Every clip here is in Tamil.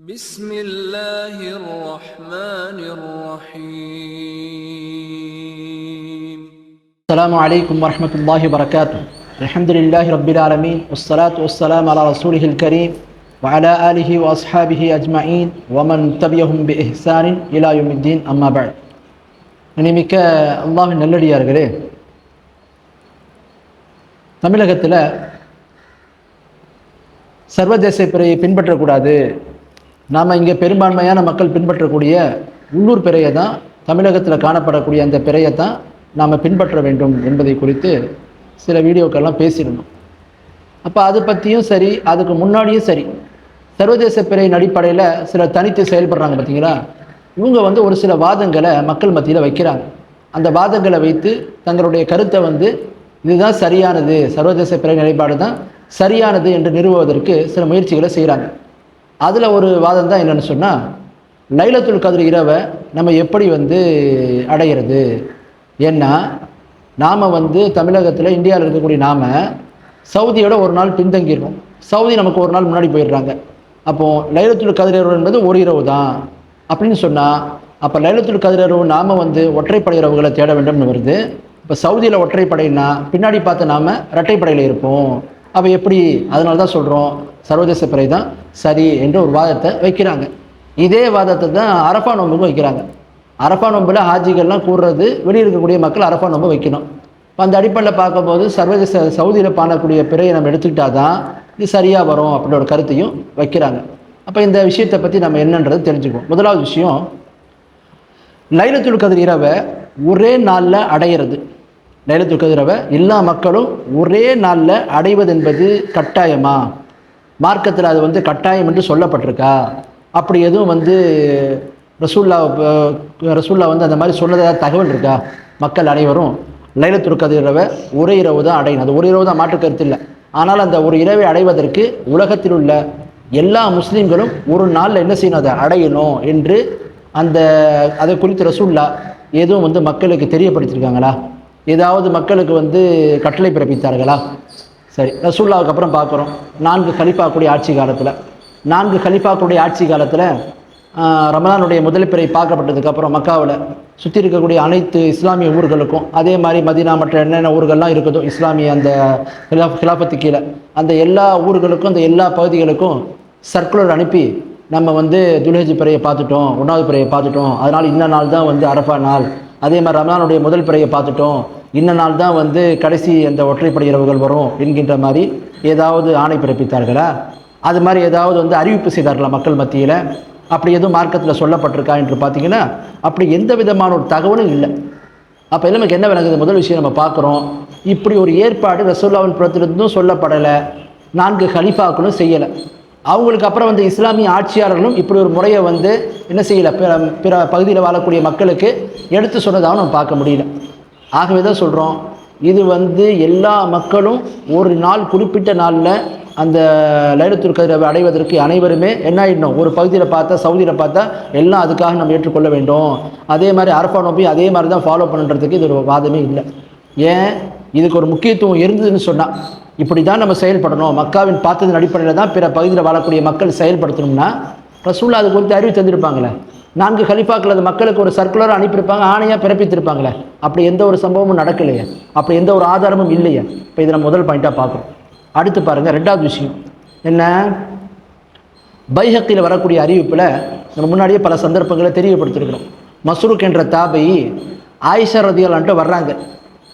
بسم الله الرحمن الرحيم السلام عليكم ورحمة الله وبركاته الحمد لله رب العالمين والصلاة والسلام على رسوله الكريم وعلى آله وأصحابه أجمعين ومن تبعهم بإحسان إلى يوم الدين أما بعد இனிமிக்க அல்லாஹின் நல்லடியார்களே தமிழகத்தில் சர்வதேச பிறையை பின்பற்றக்கூடாது நாம் இங்கே பெரும்பான்மையான மக்கள் பின்பற்றக்கூடிய உள்ளூர் பிறையை தான் தமிழகத்தில் காணப்படக்கூடிய அந்த பிறையை தான் நாம் பின்பற்ற வேண்டும் என்பதை குறித்து சில வீடியோக்கெல்லாம் பேசியிருந்தோம். அப்போ அதை பற்றியும் சரி அதுக்கு முன்னாடியும் சரி சர்வதேச பிறையின் அடிப்படையில் சில தனித்து செயல்படுறாங்க பார்த்தீங்களா இவங்க வந்து ஒரு சில வாதங்களை மக்கள் மத்தியில் வைக்கிறாங்க. அந்த வாதங்களை வைத்து தங்களுடைய கருத்தை வந்து இதுதான் சரியானது சர்வதேச பிறை நிலைப்பாடு தான் சரியானது என்று நிறுவுவதற்கு சில முயற்சிகளை செய்கிறாங்க அதில் ஒரு வாதம் தான் என்னென்னு சொன்னால் லைலத்துல் கதிர் இரவை நம்ம எப்படி வந்து அடையிறது? ஏன்னா நாம் வந்து தமிழகத்தில் இந்தியாவில் இருக்கக்கூடிய நாம் சவுதியோட ஒரு நாள் பின்தங்கிடுவோம் சவுதி நமக்கு ஒரு நாள் முன்னாடி போயிடுறாங்க. அப்போது லைலத்துல் கதிர் இரவு என்பது ஒரு இரவு தான். அப்படின்னு சொன்னால் அப்போ லைலத்துல் கதிர் இரவு நாம் வந்து ஒற்றைப்படை இரவுகளை தேட வேண்டும்னு வருது. இப்போ சவுதியில் ஒற்றைப்படைன்னா பின்னாடி பார்த்து நாம் இரட்டைப்படையில் இருப்போம். அப்போ எப்படி? அதனால தான் சொல்கிறோம் சர்வதேச பிறை தான் சரி என்று ஒரு வாதத்தை வைக்கிறாங்க. இதே வாதத்தை தான் அரஃபா நோம்புக்கும் வைக்கிறாங்க. அரஃபா நோம்பில் ஹாஜிகள்லாம் கூடுறது வெளியே இருக்கக்கூடிய மக்கள் அரஃபா நோம்பு வைக்கணும். இப்போ அந்த அடிப்படையில் பார்க்கும்போது சர்வதேச சவுதியில் பாடக்கூடிய பிறையை நம்ம எடுத்துக்கிட்டா தான் இது சரியாக வரும் அப்படின்ற ஒரு கருத்தையும் வைக்கிறாங்க. அப்போ இந்த விஷயத்தை பற்றி நம்ம என்னன்றது தெரிஞ்சுக்குவோம். முதலாவது விஷயம் லைலத்துல் கதிர் இரவை ஒரே நாளில் அடையிறது. லைலத்துல் கதிரவை எல்லா மக்களும் ஒரே நாளில் அடைவது என்பது கட்டாயமா? மார்க்கத்தில் அது வந்து கட்டாயம் என்று சொல்லப்பட்டிருக்கா? அப்படி எதுவும் வந்து ரசூல்லா ரசூல்லா வந்து அந்த மாதிரி சொன்னதாக தகவல் இருக்கா? மக்கள் அனைவரும் லைலத்துல் இரவை ஒரே இரவு தான் அடையணும். அது ஒரு இரவு தான் மாற்று கருத்து இல்லை. ஆனால் அந்த ஒரு இரவை அடைவதற்கு உலகத்தில் உள்ள எல்லா முஸ்லீம்களும் ஒரு நாளில் என்ன செய்யணும்? அதை அடையணும் என்று அந்த அதை குறித்து ரசூல்லா எதுவும் வந்து மக்களுக்கு தெரியப்படுத்தியிருக்காங்களா? ஏதாவது மக்களுக்கு வந்து கட்டளை பிறப்பித்தார்களா? சரி ரசூல்லாவுக்கு அப்புறம் பார்க்குறோம். நான்கு கலிஃபாக்குடைய ஆட்சி காலத்தில். நான்கு கலிஃபாக்குடைய ஆட்சி காலத்தில் ரமலானுடைய முதல் பிறை பார்க்கப்பட்டதுக்கப்புறம் மக்காவில் சுற்றி இருக்கக்கூடிய அனைத்து இஸ்லாமிய ஊர்களுக்கும் அதே மாதிரி மதீனா மற்ற என்னென்ன ஊர்கள்லாம் இருக்குதோ இஸ்லாமிய அந்த கிலாஃப் கிலாஃபத்து கீழே அந்த எல்லா ஊர்களுக்கும் அந்த எல்லா பகுதிகளுக்கும் சர்க்குலர் அனுப்பி நம்ம வந்து துல்ஹஜ் பிறையை பார்த்துட்டோம் ஒன்றாவது பிறையை பார்த்துட்டோம். அதனால் இந்த நாள் தான் வந்து அரஃபா நாள். அதே மாதிரி ரமலானுடைய முதல் பிறையை பார்த்துட்டோம். இந்த நாள் தான் வந்து கடைசி அந்த ஒற்றைப்படை இரவுகள் வரும் என்கின்ற மாதிரி ஏதாவது ஆணை பிறப்பித்தார்களா? அது மாதிரி ஏதாவது வந்து அறிவிப்பு செய்தார்களா மக்கள் மத்தியில்? அப்படி எதுவும் மார்க்கத்தில் சொல்லப்பட்டிருக்கா என்று பார்த்தீங்கன்னா அப்படி எந்த விதமான ஒரு தகவலும் இல்லை. அப்போ நமக்கு என்ன விளங்குது? முதல் விஷயம் நம்ம பார்க்குறோம். இப்படி ஒரு ஏற்பாடு ரசூல்லாவின் புறத்திலிருந்தும் சொல்லப்படலை. நான்கு ஹலிஃபாக்களும் செய்யலை. அவங்களுக்கு அப்புறம் வந்து இஸ்லாமிய ஆட்சியாளர்களும் இப்படி ஒரு முறையை வந்து என்ன செய்யலை? பிற பிற பகுதியில் வாழக்கூடிய மக்களுக்கு எடுத்து சொன்னதாகவும் நம்ம பார்க்க முடியல. ஆகவே தான் சொல்கிறோம் இது வந்து எல்லா மக்களும் ஒரு நாள் குறிப்பிட்ட நாளில் அந்த லைலத்துல் கதிரவை அடைவதற்கு அனைவருமே என்ன ஆயிடணும்? ஒரு பகுதியில் பார்த்தா சவுதியில் பார்த்தா எல்லாம் அதுக்காக நம்ம ஏற்றுக்கொள்ள வேண்டும். அதே மாதிரி அரஃபா நோப்பி அதே மாதிரி தான் ஃபாலோ பண்ணுறதுக்கு இது ஒரு வாதமே இல்லை. ஏன்? இதுக்கு ஒரு முக்கியத்துவம் இருந்ததுன்னு சொன்னால் இப்படி தான் நம்ம செயல்படணும். மக்காவின் பார்த்ததன் அடிப்படையில் தான் பிற பகுதியில் வாழக்கூடிய மக்கள் செயல்படுத்தணும்னா ரசூல்லா அது குறித்து அறிவு தந்திருப்பாங்களே. நான்கு ஹலிஃபாக்கள் அது மக்களுக்கு ஒரு சர்க்குலராக அனுப்பியிருப்பாங்க ஆணையாக பிறப்பித்திருப்பாங்களே. அப்படி எந்த ஒரு சம்பவமும் நடக்கலையே. அப்படி எந்த ஒரு ஆதாரமும் இல்லையே. இப்போ இதை நம்ம முதல் பாயிண்ட்டாக பார்க்குறோம். அடுத்து பாருங்கள் ரெண்டாவது விஷயம். என்ன? பைஹக்கில் வரக்கூடிய அறிவிப்பில் நம்ம முன்னாடியே பல சந்தர்ப்பங்களை தெரியப்படுத்திருக்கிறோம் மஸ்ரூக் என்ற தாபை ஆயிஷா ரதியாலான்ட்டு வர்றாங்க.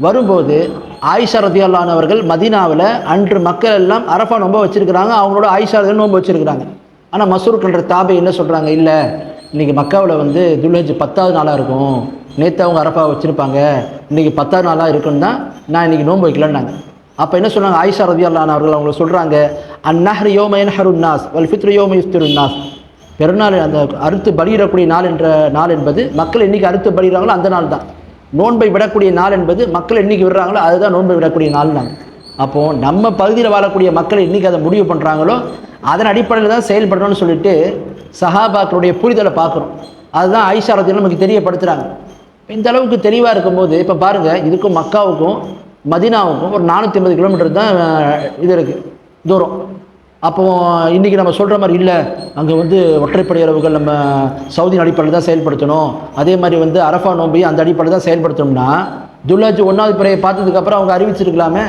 வரும்போது ஆயிஷா ரதியாலானவர்கள் மதீனாவில் அன்று மக்கள் எல்லாம் அரஃபா நோம்ப வச்சுருக்கிறாங்க அவங்களோட ஆயிஷா நோம்ப வச்சுருக்கிறாங்க வச்சிருக்கிறாங்க. ஆனால் மசூருக் என்ற தாபை என்ன சொல்கிறாங்க இல்லை இன்றைக்கி மக்காவில் வந்து துல்ஹஜ் பத்தாவது நாளாக இருக்கும். நேற்று அவங்க அரப்பாவை வச்சுருப்பாங்க. இன்றைக்கி பத்தாவது நாளாக இருக்குன்னு தான் நான் இன்றைக்கி நோன்பு வைக்கலன்னாங்க. அப்போ என்ன சொன்னாங்க? ஆயிஷா ரதியாலான் அவர்கள் அவங்க சொல்கிறாங்க அந்நஹர் யோமயன் ஹருன்னாஸ் நாஸ் வல் ஃபித்ரு யோம யுஸ்திருன் நாஸ். பெருநாள் அந்த அறுத்து பலியிடக்கூடிய நாள் என்ற நாள் என்பது மக்கள் என்றைக்கு அறுத்து பலியிடுறாங்களோ அந்த நாள் தான். நோன்பை விடக்கூடிய நாள் என்பது மக்கள் என்றைக்கு விடுறாங்களோ அதுதான் நோன்பை விடக்கூடிய நாள் நாங்கள் அப்போது நம்ம பகுதியில் வாழக்கூடிய மக்கள் என்றைக்கு அதை முடிவு பண்ணுறாங்களோ அதன் அடிப்படையில் தான் செயல்படணும்னு சொல்லிட்டு சஹாபாக்களுடைய புரிதலை பார்க்குறோம் அதுதான் ஐஷா நமக்கு தெரியப்படுத்துகிறாங்க இந்த அளவுக்கு தெளிவாக இருக்கும்போது இப்போ பாருங்கள் இதுக்கும் மக்காவுக்கும் மதினாவுக்கும் ஒரு நானூற்றி ஐம்பது கிலோமீட்டர் தான் இது இருக்குது தூரம். அப்போ இன்றைக்கி நம்ம சொல்கிற மாதிரி இல்லை. அங்கே வந்து ஒற்றைப்படை இரவுகள் நம்ம சவுதி அடிப்படையில் தான் செயல்படுத்தணும். அதே மாதிரி வந்து அரஃபா நோம்பி அந்த அடிப்படையில் தான் செயல்படுத்தணும்னா துல்லாஜி ஒன்றாவது பிறையை பார்த்ததுக்கப்புறம் அவங்க அறிவிச்சிருக்கலாமே.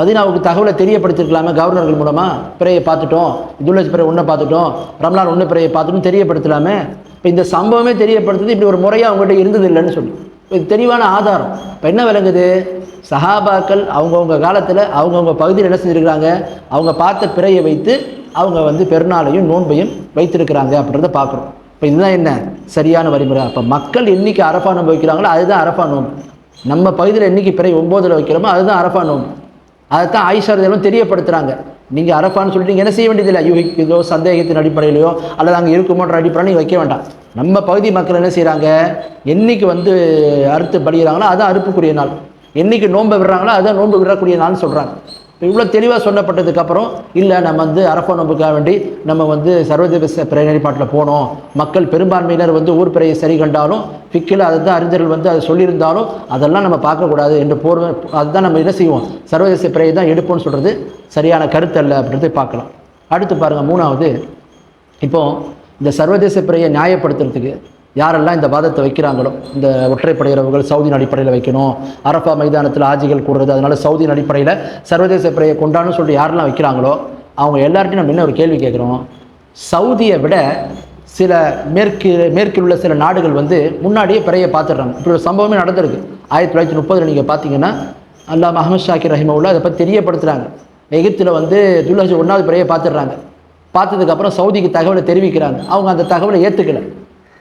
மதினாவுக்கு தகவலை தெரியப்படுத்திருக்கலாமே கவர்னர்கள் மூலமாக பிறையை பார்த்துட்டோம். துல்லஜ் பிறை ஒன்றை பார்த்துட்டோம். ரம்லான் ஒன்று பிறையை பார்த்துட்டோம் தெரியப்படுத்தலாமே? இப்போ இந்த சம்பவமே தெரியப்படுத்துது இப்படி ஒரு முறையாக அவங்ககிட்ட இருந்தது இல்லைன்னு சொல்லி. இது தெளிவான ஆதாரம். இப்போ என்ன விளங்குது? சஹாபாக்கள் அவங்கவுங்க காலத்தில் அவங்கவுங்க பகுதியில் என்ன செஞ்சுருக்கிறாங்க? அவங்க பார்த்த பிறையை வைத்து அவங்க வந்து பெருநாளையும் நோன்பையும் வைத்திருக்கிறாங்க அப்படின்றத பார்க்குறோம். இப்போ இதுதான் என்ன? சரியான வழிமுறை. அப்போ மக்கள் என்னைக்கு அரஃபா நோன்பு வைக்கிறாங்களோ அதுதான் அரஃபா நோன்பு. நம்ம பகுதியில் என்னைக்கு பிறை ஒம்போதில் வைக்கிறோமோ அதுதான் அரஃபா நோன்பு. அதைத்தான் ஆயிஷா தெரியப்படுத்துகிறாங்க நீங்கள் அரஃபான்னு சொல்லிட்டு நீங்கள் என்ன செய்ய வேண்டியதில்லை. யூகிக்குதோ சந்தேகத்தின் அடிப்படையிலையோ அல்லது அங்கே இருக்குமோன்ற அடிப்படையில் நீங்கள் வைக்க வேண்டாம். நம்ம பகுதி மக்கள் என்ன செய்கிறாங்க என்னைக்கு வந்து அறுத்து படிக்கிறாங்களோ அதான் அறுப்புக்குரிய நாள். என்னைக்கு நோன்பு விடுறாங்களோ அதான் நோன்பு விடக்கூடிய நாள்னு சொல்கிறாங்க இவ்வளோ தெளிவாக சொல்லப்பட்டதுக்கப்புறம் இல்லை நம்ம வந்து அரப்போ நம்புக்காக வேண்டி நம்ம வந்து சர்வதேச பிறை நிலைப்பாட்டில் போனோம். மக்கள் பெரும்பான்மையினர் வந்து ஊர் பிறையை சரி கண்டாலும் ஃபிக்கில் அதை தான் அறிஞர்கள் வந்து அதை சொல்லியிருந்தாலும் அதெல்லாம் நம்ம பார்க்கக்கூடாது என்று போர்வை அதுதான் நம்ம என்ன செய்வோம்? சர்வதேச பிறையை தான் எடுப்போம்னு சொல்கிறது சரியான கருத்து அல்ல அப்படின்றத பார்க்கலாம். அடுத்து பாருங்கள் மூணாவது. இப்போது இந்த சர்வதேச பிறையை நியாயப்படுத்துறதுக்கு யாரெல்லாம் இந்த வாதத்தை வைக்கிறாங்களோ இந்த ஒற்றைப்படை இரவுகள் சவுதியின் அடிப்படையில் வைக்கணும் அரபா மைதானத்தில் ஆஜிகள் கூடுறது அதனால சவுதியின் அடிப்படையில் சர்வதேச பிறையை கொண்டாடணும்னு சொல்லிட்டு யாரெல்லாம் வைக்கிறாங்களோ அவங்க எல்லார்ட்டையும் நம்ம என்ன ஒரு கேள்வி கேட்குறோம்? சவுதியை விட சில மேற்கு மேற்கில் உள்ள சில நாடுகள் வந்து முன்னாடியே பிறையை பார்த்துடுறாங்க. இப்படி ஒரு சம்பவமே நடந்திருக்கு. ஆயிரத்தி தொள்ளாயிரத்தி முப்பதில் நீங்கள் பார்த்தீங்கன்னா அல்லாஹ் அஹமது ஷாக்கிர் ரஹிமவுல்லா அதை பற்றி தெரியப்படுத்துகிறாங்க எகிப்தில் வந்து துல்ஹஜ் ஒன்றாவது பிறையை பார்த்துடுறாங்க. பார்த்ததுக்கப்புறம் சவுதிக்கு தகவலை தெரிவிக்கிறாங்க. அவங்க அந்த தகவலை ஏற்றுக்கலை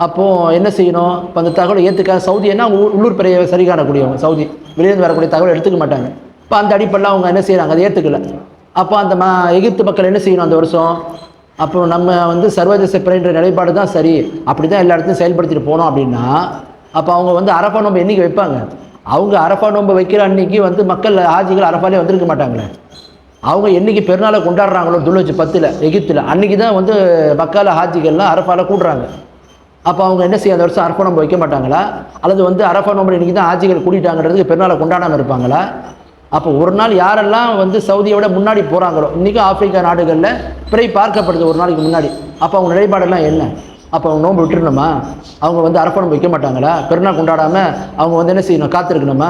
அப்போது என்ன செய்யணும்? இப்போ அந்த தகவலை ஏற்றுக்க சவுதி என்ன உள்ளூர் பெரிய சரி காணக்கூடியவங்க சவுதி. வெளியிருந்து வரக்கூடிய தகவலை எடுத்துக்க மாட்டாங்க. இப்போ அந்த அடிப்படையில் அவங்க என்ன செய்கிறாங்க அதை ஏற்றுக்கல அப்போ அந்த ம எகிப்து மக்கள் என்ன செய்யணும் அந்த வருஷம்? அப்போ நம்ம வந்து சர்வதேச பிறைன்ற நிலைப்பாடு தான் சரி. அப்படி தான் எல்லா இடத்தையும் செயல்படுத்திட்டு போனோம் அப்படின்னா அப்போ அவங்க வந்து அரஃபா நோம்பு என்றைக்கு வைப்பாங்க? அவங்க அரப்பா நோம்பு வைக்கிற அன்னைக்கு வந்து மக்கள் ஆஜிகள் அரப்பாலே வந்திருக்க மாட்டாங்களே. அவங்க என்னைக்கு பெருநாளை கொண்டாடுறாங்களோ துளச்சு பத்தில் எகிப்தில் அன்றைக்கி தான் வந்து மக்கால ஹாஜிகள்லாம் அரப்பால் கூடுறாங்க. அப்போ அவங்க என்ன செய்ய அந்த வருஷம் அரஃபா வைக்க மாட்டாங்களா? அல்லது வந்து அரஃபா நோம்பு தான் ஆட்சிகள் கூட்டிட்டாங்கிறதுக்கு பெருநாளை கொண்டாடாமல் இருப்பாங்களா? அப்போ ஒரு நாள் யாரெல்லாம் வந்து சவுதியை விட முன்னாடி போகிறாங்களோ இன்றைக்கும் ஆப்பிரிக்கா நாடுகளில் பிறை பார்க்கப்படுது ஒரு நாளைக்கு முன்னாடி. அப்போ அவங்க நிலைப்பாடெல்லாம் என்ன? அப்போ அவங்க நோன்பு விட்டுருணுமா அவங்க வந்து அரப்பணம் வைக்க மாட்டாங்களா? பெருநாள் கொண்டாடாமல் அவங்க வந்து என்ன செய்யணும் காத்திருக்கணுமா?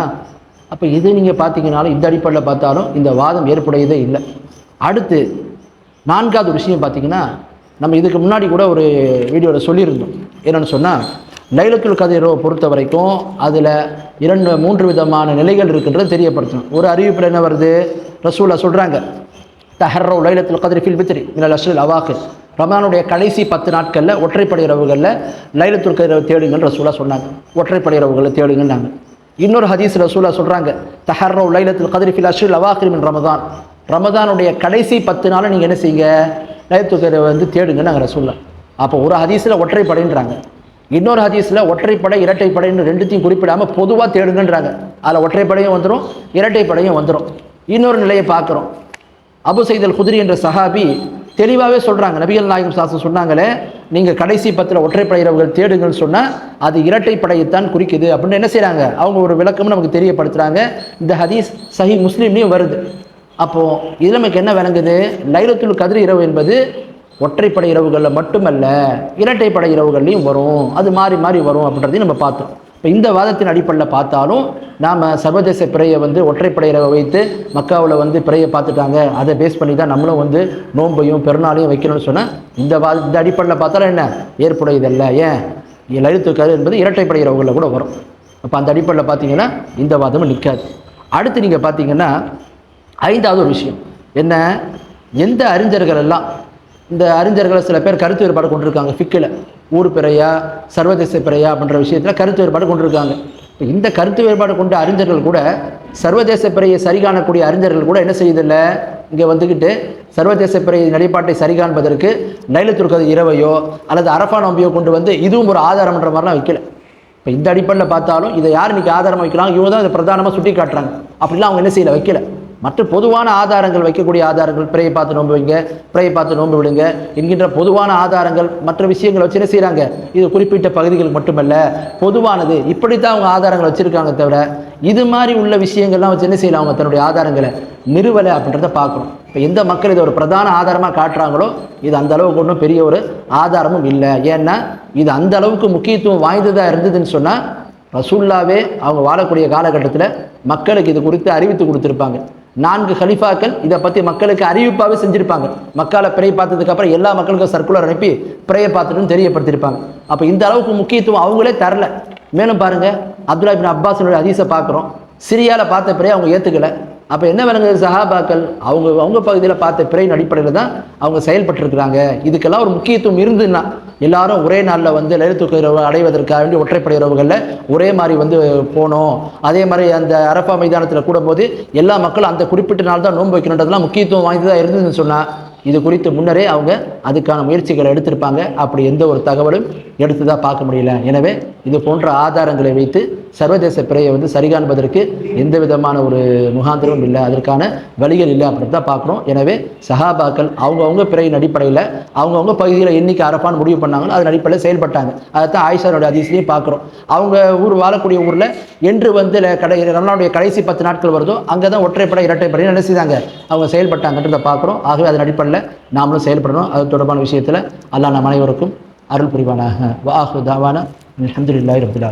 அப்போ இது நீங்கள் பார்த்தீங்கனாலும் இந்த அடிப்படையில் பார்த்தாலும் இந்த வாதம் ஏற்புடையதே இல்லை. அடுத்து நான்காவது விஷயம் பார்த்தீங்கன்னா நம்ம இதுக்கு முன்னாடி கூட ஒரு வீடியோவில் சொல்லியிருந்தோம். என்னென்னு சொன்னால் லைலத்துல் கதிரோ பொறுத்த வரைக்கும் அதில் இரண்டு மூன்று விதமான நிலைகள் இருக்குன்றது தெரியப்படுத்தணும். ஒரு அறிவிப்பில் என்ன வருது? ரசூலா சொல்கிறாங்க தஹர்ரோ லைலத்துல் கதிரி ஃபில் பித்ரி மினல் அஷ்ரில் அவாக்கு ரமலானுடைய கடைசி பத்து நாட்களில் ஒற்றைப்படை இரவுகளில் லைலத்துல் கதிரவை தேடுங்கள் ரசூலா சொன்னாங்க. ஒற்றைப்படை இரவுகளை தேடுங்கன்னாங்க. இன்னொரு ஹதீஸ் ரசூலா சொல்கிறாங்க தஹர்ரோ லைலத்துல் கதிரி ஃபில் அஸ்ரல் அவாக்கிரிமின் ரமதான். ரமதானுடைய கடைசி பத்து நாளை நீங்கள் என்ன செய்யுங்க? லயத்துக்கரை வந்து தேடுங்கன்னு நாங்கள் ரசூலா அப்போ ஒரு ஹதீஸில் ஒற்றைப்படைன்றாங்க. இன்னொரு ஹதீஸில் ஒற்றைப்படை இரட்டைப்படைன்னு ரெண்டுத்தையும் குறிப்பிடாமல் பொதுவாக தேடுங்கன்றாங்க. அதில் ஒற்றைப்படையும் வந்துடும் இரட்டைப்படையும் வந்துடும் இன்னொரு நிலையை பார்க்குறோம். அபு சைதல் குதிரி என்ற சஹாபி தெளிவாகவே சொல்கிறாங்க நபிகள் நாயகம் சாஸ்திரம் சொன்னாங்களே நீங்கள் கடைசி பத்தில் ஒற்றைப்படையிறவர்கள் தேடுங்கன்னு சொன்னால் அது இரட்டைப்படையைத்தான் குறிக்குது. அப்படின்னு என்ன செய்கிறாங்க அவங்க ஒரு விளக்கமும் நமக்கு தெரியப்படுத்துகிறாங்க இந்த ஹதீஸ் சஹி முஸ்லீம்லேயும் வருது. அப்போது இதில் நமக்கு என்ன விளங்குது? லைலத்துல் கதிர் இரவு என்பது ஒற்றைப்படை இரவுகளில் மட்டுமல்ல இரட்டைப்படை இரவுகள்லையும் வரும். அது மாறி மாறி வரும் அப்படின்றதையும் நம்ம பார்த்தோம். இப்போ இந்த வாதத்தின் அடிப்படையில் பார்த்தாலும் நாம் சர்வதேச பிறையை வந்து ஒற்றைப்படை இரவை வைத்து மக்காவில் வந்து பிறையை பார்த்துட்டாங்க. அதை பேஸ் பண்ணி தான் நம்மளும் வந்து நோன்பையும் பெருநாளையும் வைக்கணும்னு சொன்னால் இந்த வாத இந்த அடிப்படையில் பார்த்தாலும் என்ன? ஏற்புடையதல்ல. ஏன்? லலித்துக்காது என்பது இரட்டைப்படை இரவுகளில் கூட வரும். அப்போ அந்த அடிப்படையில் பார்த்தீங்கன்னா இந்த வாதமும் நிற்காது அடுத்து நீங்கள் பார்த்தீங்கன்னா ஐந்தாவது ஒரு விஷயம். என்ன? எந்த அறிஞர்கள் எல்லாம் இந்த அறிஞர்களை சில பேர் கருத்து வேறுபாடு கொண்டிருக்காங்க ஃபிக்கில் ஊர் பிறையா சர்வதேச பிறையா அப்படின்ற விஷயத்தில் கருத்து வேறுபாடு கொண்டிருக்காங்க. இப்போ இந்த கருத்து வேறுபாடு கொண்ட அறிஞர்கள் கூட சர்வதேச பிறையை சரி காணக்கூடிய அறிஞர்கள் கூட என்ன செய்யதில்லை? இங்கே வந்துக்கிட்டு சர்வதேச பிறை நிலைப்பாட்டை சரி காண்பதற்கு லைலத்துருக்கது இரவையோ அல்லது அரஃபா நம்பியோ கொண்டு வந்து இதுவும் ஒரு ஆதாரம்ன்ற மாதிரிலாம் வைக்கல. இப்போ இந்த அடிப்படையில் பார்த்தாலும் இதை யார் இன்றைக்கி ஆதாரம் வைக்கலாம் இவங்க தான் இதை பிரதானமாக சுட்டி காட்டுறாங்க அப்படிலாம் அவங்க என்ன செய்யலை? வைக்கல. மற்ற பொதுவான ஆதாரங்கள் வைக்கக்கூடிய ஆதாரங்கள் பிறையை பார்த்து நோன்பு வைங்க பிறையை பார்த்து நோன்பு விடுங்க என்கின்ற பொதுவான ஆதாரங்கள் மற்ற விஷயங்களை வச்சு என்ன செய்கிறாங்க இது குறிப்பிட்ட பகுதிகள் மட்டுமல்ல பொதுவானது இப்படி தான் அவங்க ஆதாரங்களை வச்சுருக்காங்க தவிர இது மாதிரி உள்ள விஷயங்கள்லாம் வச்சு என்ன செய்யலாம்? அவங்க தன்னுடைய ஆதாரங்களை நிறுவலை அப்படின்றத பார்க்கணும். இப்போ எந்த மக்கள் இதை ஒரு பிரதான ஆதாரமாக காட்டுறாங்களோ இது அந்த அளவுக்கு ஒன்றும் பெரிய ஒரு ஆதாரமும் இல்லை. ஏன்னா இது அந்த அளவுக்கு முக்கியத்துவம் வாய்ந்ததாக இருந்ததுன்னு சொன்னால் ரசூல்லாவே அவங்க வாழக்கூடிய காலகட்டத்தில் மக்களுக்கு இது குறித்து அறிவித்து கொடுத்துருப்பாங்க. நான்கு ஹலிஃபாக்கள் இதை பற்றி மக்களுக்கு அறிவிப்பாகவே செஞ்சுருப்பாங்க. மக்களை பிறை பார்த்ததுக்கப்புறம் எல்லா மக்களுக்கும் சர்க்குலர் அனுப்பி பிறையை பார்த்துட்டு தெரியப்படுத்தியிருப்பாங்க அப்போ இந்த அளவுக்கு முக்கியத்துவம் அவங்களே தரல. மேலும் பாருங்க அப்துல்லா பின் அப்பாஸினுடைய ஹதீஸை பார்க்குறோம். சிரியாவில் பார்த்த பிறையை அவங்க ஏற்றுக்கலை அப்போ என்ன விளங்குது சஹாபாக்கள்? அவங்க அவங்க பகுதியில் பார்த்த பிறையின் அடிப்படையில் தான் அவங்க செயல்பட்டுருக்குறாங்க. இதுக்கெல்லாம் ஒரு முக்கியத்துவம் இருந்துன்னா எல்லாரும் ஒரே நாளில் வந்து லலித்துக்கு இரவு அடைவதற்காக வேண்டி ஒற்றைப்படை இரவுகளில் ஒரே மாதிரி வந்து போனோம். அதே மாதிரி அந்த அரப்பா மைதானத்தில் கூடும்போது எல்லா மக்களும் அந்த குறிப்பிட்ட நாள் தான் நோன்பு வைக்கணுன்றதுலாம் முக்கியத்துவம் வாய்ந்ததாக இருந்ததுன்னு சொன்னால் இது குறித்து முன்னரே அவங்க அதுக்கான முயற்சிகளை எடுத்திருப்பாங்க. அப்படி எந்த ஒரு தகவலும் எடுத்ததாக பார்க்க முடியல. எனவே இது போன்ற ஆதாரங்களை வைத்து சர்வதேச பிறையை வந்து சரி காண்பதற்கு எந்த விதமான ஒரு முகாந்திரமும் இல்லை. அதற்கான வழிகள் இல்லை அப்படின்னு தான் பார்க்குறோம். எனவே சஹாபாக்கள் அவங்கவுங்க பிறையின் அடிப்படையில் அவங்கவுங்க பகுதியில் எண்ணிக்கை அரப்பான்னு முடிவு பண்ணாங்களோ அதன் அடிப்படையில் செயல்பட்டாங்க. அதைத்தான் ஆயிஷாருடைய அதிசயம் பார்க்குறோம். அவங்க ஊர் வாழக்கூடிய ஊரில் என்று வந்து கடை ரமலானுடைய கடைசி பத்து நாட்கள் வருதோ அங்கே தான் ஒற்றைப்படை இரட்டைப்படை என்ன செய்தாங்க அவங்க செயல்பட்டாங்கன்றதை பார்க்குறோம். ஆகவே அதன் அடிப்படையில் நாமளும் செயல்படணும். அது தொடர்பான விஷயத்தில் அல்லா நம் அனைவருக்கும் அருள் புரிவானாக. வாஹு தாவான. அல்ஹம்துலில்லாஹி ரபில்